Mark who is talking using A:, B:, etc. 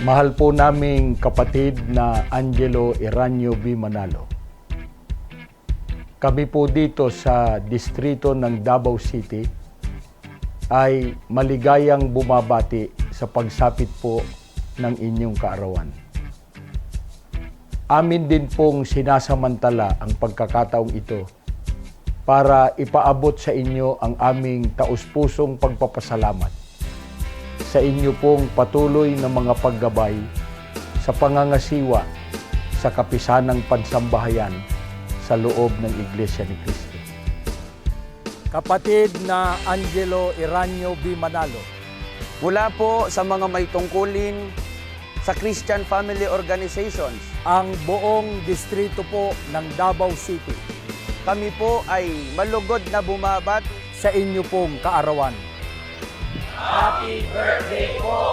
A: Mahal po naming kapatid na Angelo Iranyo B. Manalo. Kami po dito sa distrito ng Davao City ay maligayang bumabati sa pagsapit po ng inyong kaarawan. Amin din pong sinasamantala ang pagkakataong ito para ipaabot sa inyo ang aming taus-pusong pagpapasalamat sa inyo pong patuloy na mga paggabay sa pangangasiwa sa kapisanang pansambahayan sa loob ng Iglesia ni Cristo. Kapatid na Angelo Iranyo B. Manalo,
B: Mula po sa mga may tungkulin sa Christian Family Organizations,
A: ang buong distrito po ng Davao City
B: kami po ay malugod na bumabat
A: sa inyo pong kaarawan.
C: Happy birthday po!